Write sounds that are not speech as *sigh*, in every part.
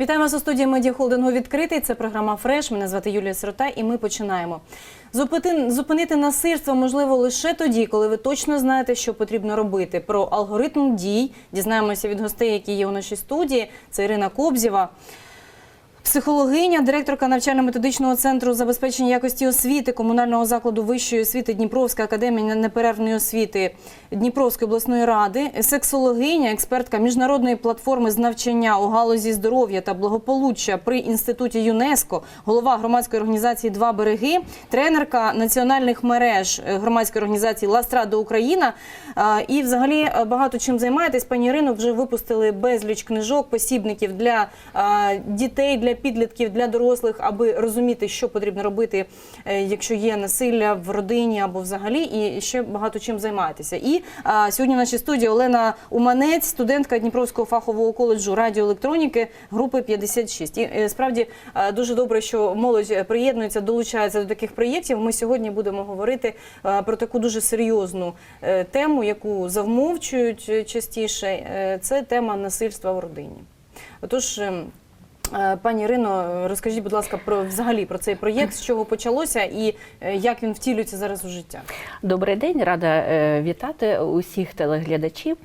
Вітаємо вас у студії медіахолдингу відкритий. Це програма Фреш. Мене звати Юлія Сирота, і ми починаємо. Зупити, зупинити насильство можливо лише тоді, коли ви точно знаєте, що потрібно робити. Про алгоритм дій дізнаємося від гостей, які є у нашій студії. Це Ірина Кобзєва. Психологиня, директорка навчально-методичного центру забезпечення якості освіти комунального закладу вищої освіти Дніпровська академія неперервної освіти Дніпровської обласної ради, сексологиня, експертка міжнародної платформи з навчання у галузі здоров'я та благополуччя при інституті ЮНЕСКО, голова громадської організації Два береги, тренерка національних мереж громадської організації Ластрада Україна. І, взагалі, е, багато чим займаєтесь. Пані Ірино, вже випустили безліч книжок, посібників для дітей, для підлітків, для дорослих, аби розуміти, що потрібно робити, е, якщо є насилля в родині або взагалі, і ще багато чим займаєтеся. І а, сьогодні в нашій студії Олена Уманець, студентка Дніпровського фахового коледжу радіоелектроніки групи 56. І е, справді е, дуже добре, що молодь приєднується, долучається до таких проєктів. Ми сьогодні будемо говорити про таку дуже серйозну тему, яку завмовчують частіше. Це тема насильства в родині. Отож. Е, Пані Ірино, розкажіть, будь ласка, про взагалі про цей проєкт, з чого почалося і е, як він втілюється зараз у життя. Добрий день, рада е, вітати усіх телеглядачів.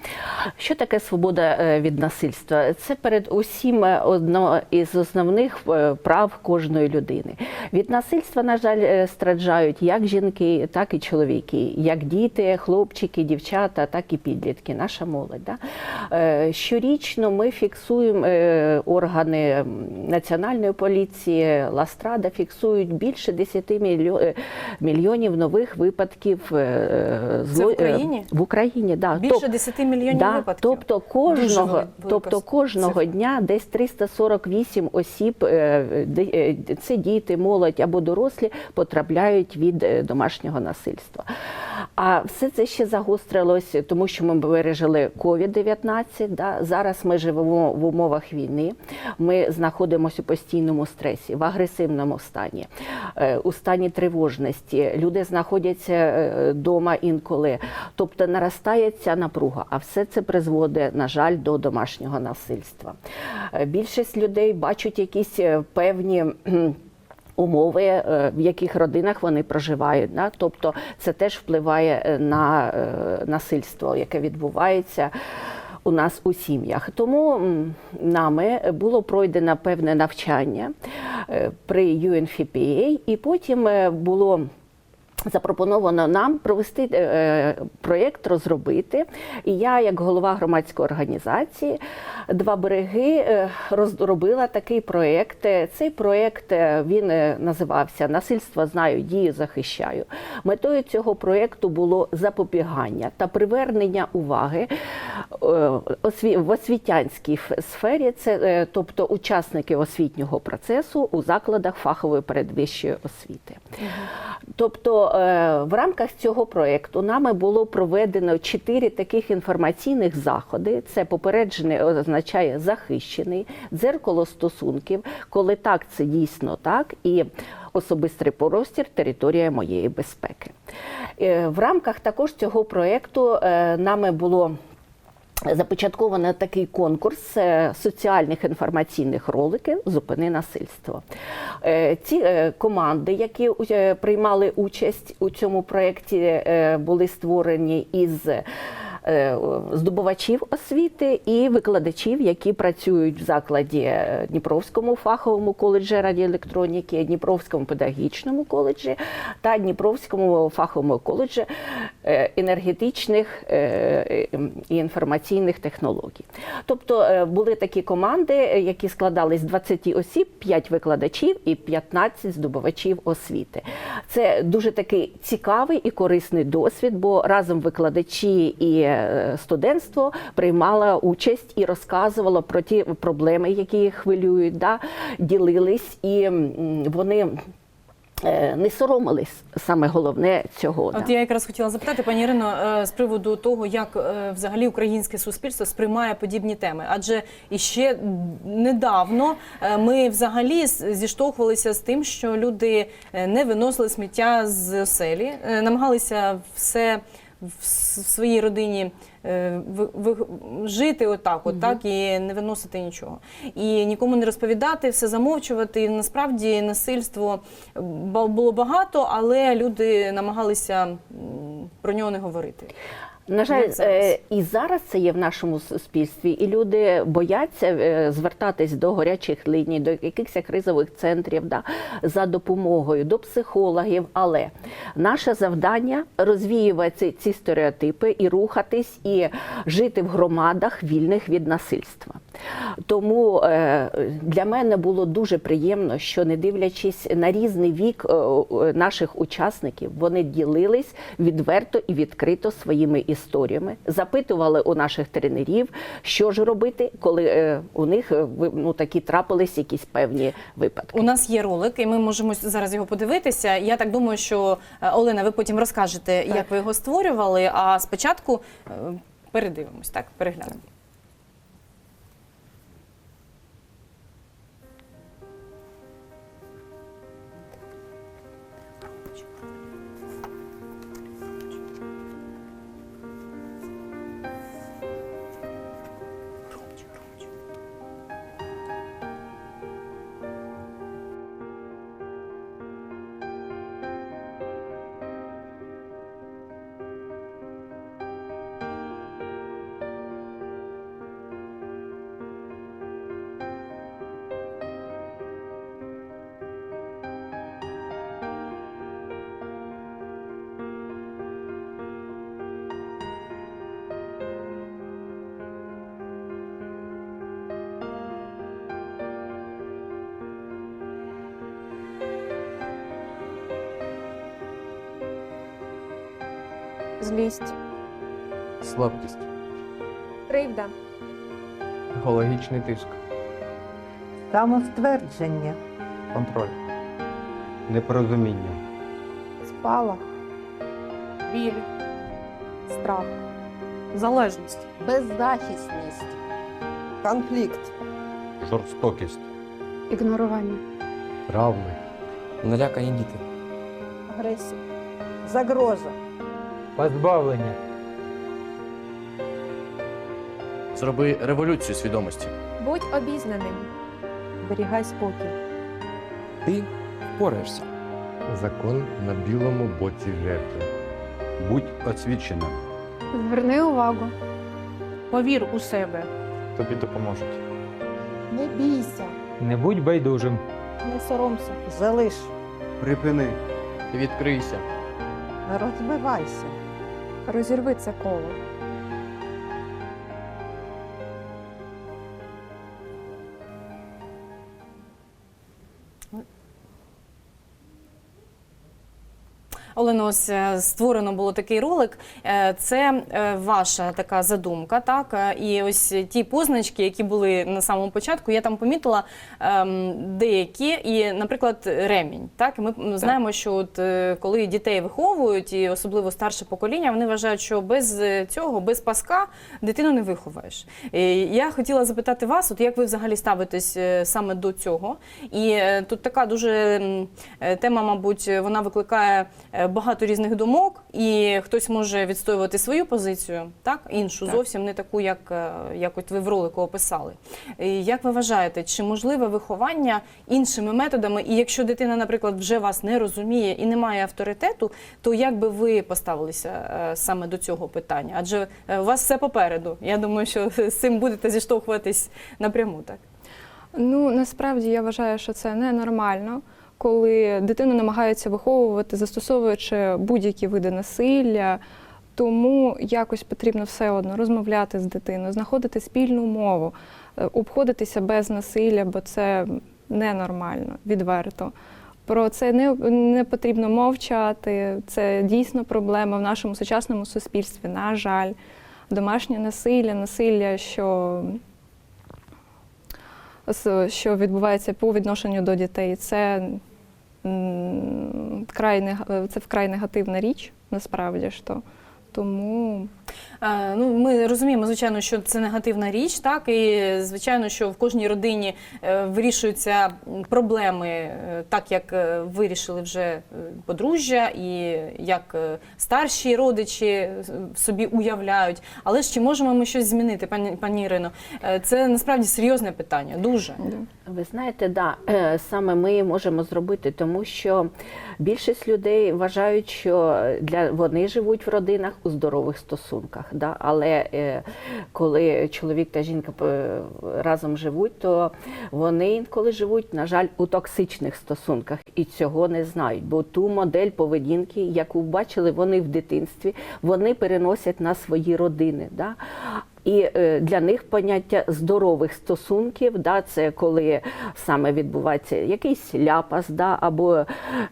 Що таке свобода від насильства? Це перед усім одно із основних прав кожної людини. Від насильства, на жаль, страждають як жінки, так і чоловіки, як діти, хлопчики, дівчата, так і підлітки, наша молодь. Да? Щорічно ми фіксуємо органи національної поліції, Ластрада фіксують більше 10 е, мільйонів нових випадків е, Це в е, Україні? В Україні, да. Більше Тоб- 10 мільйонів да, випадків. Тобто кожного, тобто кожного дня десь 348 осіб, це діти, молодь або дорослі, потрапляють від домашнього насильства. А все це ще загострилось, тому що ми пережили COVID-19. Да? Зараз ми живемо в умовах війни. Ми знаходимося у постійному стресі, в агресивному стані, е, у стані тривожності. Люди знаходяться вдома інколи. Тобто наростає ця напруга, а все це призводить, на жаль, до домашнього насильства. Е, Більшість людей бачать якісь е, певні. Умови, е, в яких родинах вони проживають, да? тобто це теж впливає е, на е, насильство, яке відбувається у нас у сім'ях. Тому нами було пройдено певне навчання е, при UNFPA, і потім е, було Запропоновано нам провести е, проєкт, розробити. І я, як голова громадської організації, два береги е, розробила такий проєкт. Е, Цей проєкт він називався Насильство знаю, дію захищаю. Метою цього проєкту було запобігання та привернення уваги в освітянській сфері, це тобто учасники освітнього процесу у закладах фахової передвищої освіти. Тобто в рамках цього проєкту нами було проведено чотири таких інформаційних заходи. Це попереджений означає захищений, дзеркало стосунків, коли так, це дійсно так, і особистий простір, територія моєї безпеки. Е, В рамках також цього проєкту е, нами було Започатковано такий конкурс е, соціальних інформаційних роликів Зупини насильство. Е, Ці е, команди, які приймали участь у цьому проєкті, були створені із здобувачів освіти і викладачів, які працюють в закладі Дніпровському фаховому коледжі радіоелектроніки, Дніпровському педагогічному коледжі та Дніпровському фаховому коледжі енергетичних е, і інформаційних технологій. Тобто е, були такі команди, е, які складались з 20 осіб, 5 викладачів і 15 здобувачів освіти. Це дуже такий цікавий і корисний досвід, бо разом викладачі і е, студентство приймало участь і розказувало про ті проблеми, які їх хвилюють, да, ділились, і вони е, не соромились саме головне цього. От да. я якраз хотіла запитати, пані Ірино, е, з приводу того, як е, взагалі українське суспільство сприймає подібні теми. Адже іще недавно е, ми взагалі зіштовхувалися з тим, що люди е, не виносили сміття з оселі, е, намагалися все в своїй родині е, жити отак, от, так, і не виносити нічого. І нікому не розповідати, все замовчувати. І насправді насильство було багато, але люди намагалися про нього не говорити. На жаль, зараз? е, і зараз це є в нашому суспільстві, і люди бояться е, звертатись до гарячих ліній, до якихось кризових центрів да, за допомогою, до психологів. Але наше завдання розвіювати ці стереотипи і рухатись, і жити в громадах вільних від насильства. Тому е, для мене було дуже приємно, що не дивлячись на різний вік е, е, наших учасників, вони ділились відверто і відкрито своїми історіями, запитували у наших тренерів, що ж робити, коли у них ну, такі трапились якісь певні випадки. У нас є ролик, і ми можемо зараз його подивитися. Я так думаю, що Олена, ви потім розкажете, як ви його створювали. А спочатку передивимось, так, переглянемо. Злість, слабкість, кривда, психологічний тиск, Самоствердження, контроль, непорозуміння, спалах, біль, страх, залежність, беззахисність, конфлікт, жорстокість, ігнорування, травми, Налякані діти. агресія, загроза, позбавлення, Зроби революцію свідомості. будь обізнаним, зберігай спокій, Ти впораєшся. закон на білому боці жертви. Будь освіченим. зверни увагу, Повір у себе. Тобі допоможуть. не бійся, не будь байдужим, не соромся, залиш, Припини. Відкрийся. не розбивайся, розірви це коло. Олено, ось е, створено було такий ролик. Е, Це е, ваша така задумка, так? І ось ті позначки, які були на самому початку, я там помітила ем, деякі, і, наприклад, ремінь. Так, і ми м, знаємо, що от коли дітей виховують, і особливо старше покоління, вони вважають, що без цього, без паска, дитину не виховаєш. І я хотіла запитати вас, от як ви взагалі ставитесь саме до цього? І тут така дуже тема, мабуть, вона викликає багато різних думок, і хтось може відстоювати свою позицію, так іншу Так. зовсім не таку, як, е, як от ви в ролику описали. Як ви вважаєте, чи можливе виховання іншими методами? І якщо дитина, наприклад, вже вас не розуміє і не має авторитету, то як би ви поставилися е, саме до цього питання? Адже е, у вас все попереду. Я думаю, що *laughs* з цим будете зіштовхуватись напряму, так. Ну насправді я вважаю, що це ненормально, коли дитину намагаються виховувати, застосовуючи будь-які види насилля. Тому якось потрібно все одно розмовляти з дитиною, знаходити спільну мову, е, обходитися без насилля, бо це ненормально, відверто. Про це не, не потрібно мовчати. Це дійсно проблема в нашому сучасному суспільстві. На жаль, домашнє насилля, насилля, що що відбувається по відношенню до дітей, це, край, це вкрай негативна річ, насправді ж то. Тому Ну, ми розуміємо, звичайно, що це негативна річ, так і звичайно, що в кожній родині е, вирішуються проблеми е, так, як е, вирішили вже е, подружжя, і як е, старші родичі е, собі уявляють. Але ж чи можемо ми щось змінити, пані пані Ірино? Е, Це насправді серйозне питання, дуже. Ви знаєте, да, е, саме ми можемо зробити, тому що більшість людей вважають, що для вони живуть в родинах у здорових стосунках. Да? Але е, коли чоловік та жінка е, разом живуть, то вони інколи живуть, на жаль, у токсичних стосунках і цього не знають. Бо ту модель поведінки, яку бачили вони в дитинстві, вони переносять на свої родини. Да? І е, для них поняття здорових стосунків, да, це коли саме відбувається якийсь ляпас, да, або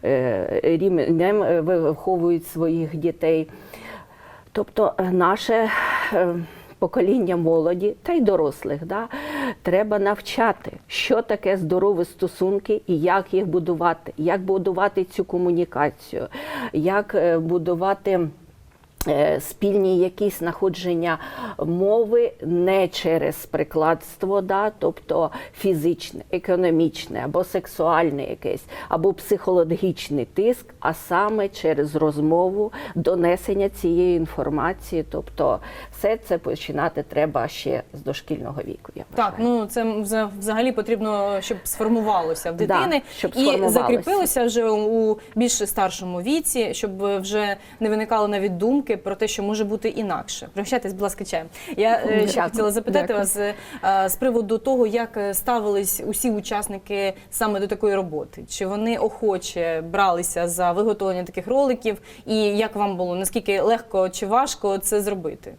е, рівнем виховують своїх дітей. Тобто е, наше е, покоління молоді та й дорослих да, треба навчати, що таке здорові стосунки і як їх будувати, як будувати цю комунікацію, як е, будувати. Е, Спільні якісь знаходження мови не через прикладство, да, тобто фізичне, економічне або сексуальне якесь, або психологічний тиск, а саме через розмову, донесення цієї інформації. Тобто все це починати треба ще з дошкільного віку. Я Так, ну це взагалі потрібно, щоб сформувалося в Да, дитини щоб і закріпилося вже у більш старшому віці, щоб вже не виникало навіть думки про те, що може бути інакше. Прощайтесь, будь ласка, чаєм. Я е, ще хотіла запитати Дякую. вас е, з приводу того, як е, ставились усі учасники саме до такої роботи. Чи вони охоче бралися за виготовлення таких роликів, і як вам було? Наскільки легко чи важко це зробити?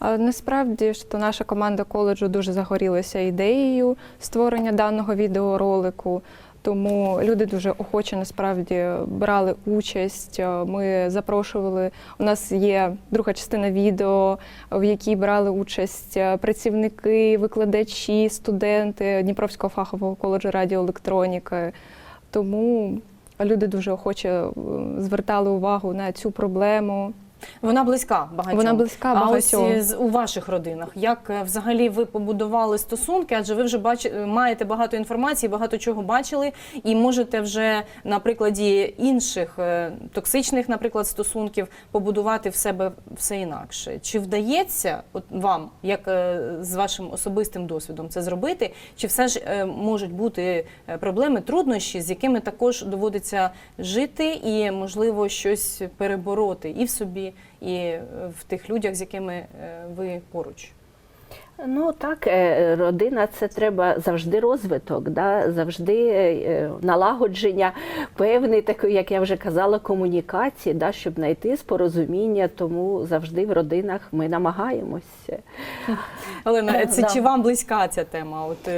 Насправді ж то наша команда коледжу дуже загорілася ідеєю створення даного відеоролику. Тому люди дуже охоче насправді брали участь. Е, Ми запрошували. У нас є друга частина відео, в якій брали участь е, працівники, викладачі, студенти Дніпровського фахового коледжу радіоелектроніки. Тому люди дуже охоче е, звертали увагу на цю проблему. Вона близька багатьом. Вона близька А ось у ваших родинах, як е, взагалі ви побудували стосунки? Адже ви вже бач... е, маєте багато інформації, багато чого бачили, і можете вже на прикладі інших е, токсичних, наприклад, стосунків побудувати в себе все інакше. Чи вдається от вам, як з вашим особистим досвідом, це зробити? Чи все ж можуть бути проблеми, труднощі, з якими також доводиться жити, і можливо щось перебороти і в собі, і е, в тих людях, з якими е, ви поруч? Ну так, е, родина це треба завжди розвиток, да? завжди налагодження певний такий, як я вже казала, комунікації, да? щоб знайти спорозуміння. Тому завжди в родинах ми намагаємося. Олена, це Да. чи вам близька ця тема? От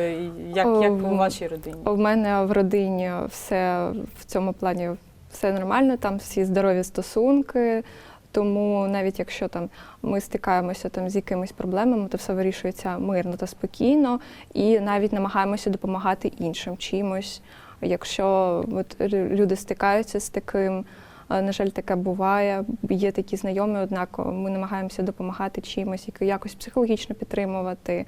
як, як у Ем, вашій родині? У мене в родині все в цьому плані все нормально, там всі здорові стосунки. Тому навіть якщо там ми стикаємося там з якимись проблемами, то все вирішується мирно та спокійно, і навіть намагаємося допомагати іншим чимось. Якщо от люди стикаються з таким, на жаль, таке буває. Є такі знайомі, однак ми намагаємося допомагати чимось, яко- якось психологічно підтримувати.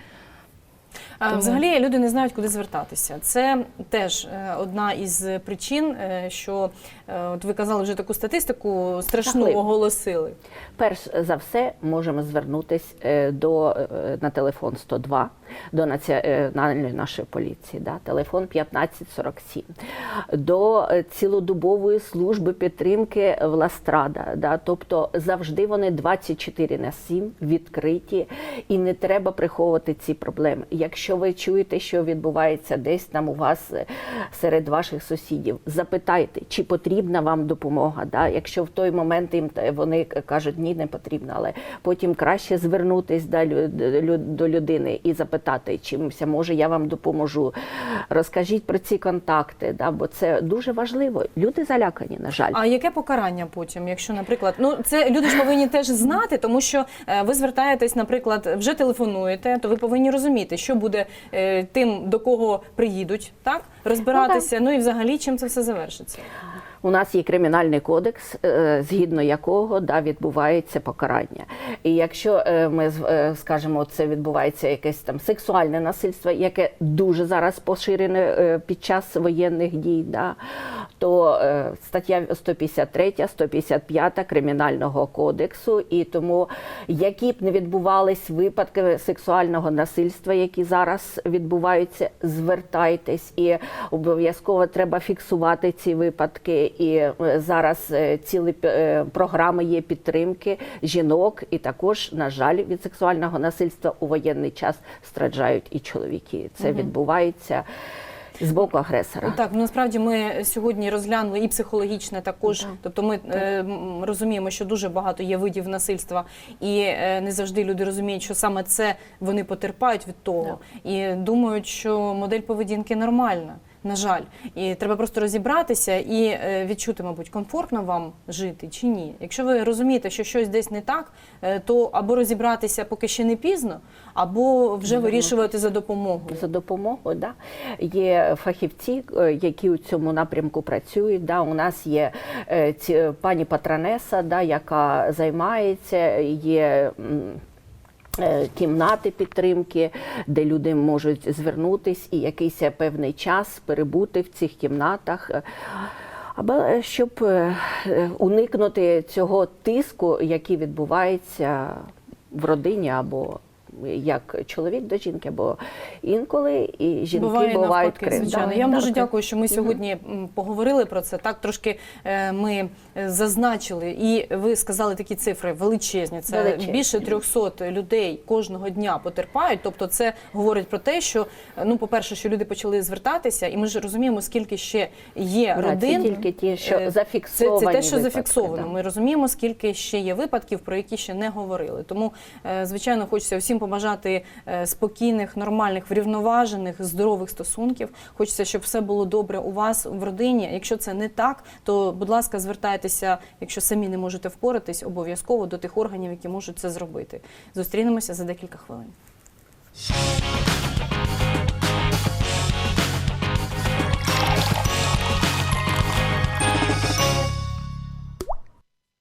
Взагалі люди не знають, куди звертатися. Це теж е, одна із причин, е, що е, от ви казали вже таку статистику страшну Жахливо. оголосили. Перш за все, можемо звернутися до на телефон 102 до національної нашої поліції, да, телефон 1547, до е, цілодобової служби підтримки Властрада. Да, тобто завжди вони 24 на 7 відкриті і не треба приховувати ці проблеми. Якщо ви чуєте, що відбувається десь там у вас е, серед ваших сусідів, запитайте, чи потрібна вам допомога. Да? Якщо в той момент їм вони кажуть, ні, не потрібно, але потім краще лю- до людини і запитати, чимось, може я вам допоможу. Розкажіть про ці контакти, да? бо це дуже важливо. Люди залякані, на жаль. А яке покарання потім, якщо, наприклад, ну це люди ж повинні теж знати, тому що е, ви звертаєтесь, наприклад, вже телефонуєте, то ви повинні розуміти, що буде е, тим, до кого приїдуть, так розбиратися. Ну, і взагалі чим це все завершиться. У нас є кримінальний кодекс, е, згідно якого да, відбувається покарання. І якщо е, ми е, скажемо, це відбувається якесь там сексуальне насильство, яке дуже зараз поширене під час воєнних дій, да, то стаття 153, 155 кримінального кодексу, і тому які б не відбувались випадки сексуального насильства, які зараз відбуваються, звертайтесь і обов'язково треба фіксувати ці випадки. І е, зараз е, цілі е, програми є підтримки жінок, і також, на жаль, від сексуального насильства у воєнний час страждають і чоловіки. Це відбувається з боку агресора. Так, ну, насправді ми сьогодні розглянули і психологічне також. Тобто ми е, розуміємо, що дуже багато є видів насильства, і е, не завжди люди розуміють, що саме це вони потерпають від того. І думають, що модель поведінки нормальна. На жаль, і треба просто розібратися і е, відчути, мабуть, комфортно вам жити чи ні. Якщо ви розумієте, що щось десь не так, е, то або розібратися поки ще не пізно, або вже вирішувати за допомогою. За допомогою да. є фахівці, е, які у цьому напрямку працюють. Да. У нас є ці, пані Патронеса, да, яка займається, є. Е, Кімнати підтримки, де люди можуть звернутись і якийсь певний час перебути в цих кімнатах, або аби щоб е, е, уникнути цього тиску, який відбувається в родині або як чоловік до жінки, або інколи і жінки Буває бувають навпаки, звичайно. Да, Я вам дуже дякую, що ми сьогодні м, поговорили про це. Так трошки е, ми е, зазначили, і ви сказали такі цифри величезні. Це Величезні. більше 300 людей кожного дня потерпають. Тобто, це говорить про те, що е, ну, по-перше, що люди почали звертатися, і ми ж розуміємо, скільки ще є Да, родин. Це тільки ті, що Е, Це, це те, що випадки, зафіксовано. да. Ми розуміємо, скільки ще є випадків, про які ще не говорили. Тому, звичайно, хочеться всім побажати е, спокійних, нормальних, врівноважених, здорових стосунків. Хочеться, щоб все було добре у вас в родині. Якщо це не так, то будь ласка, звертайтеся, якщо самі не можете впоратись, обов'язково до тих органів, які можуть це зробити. Зустрінемося за декілька хвилин.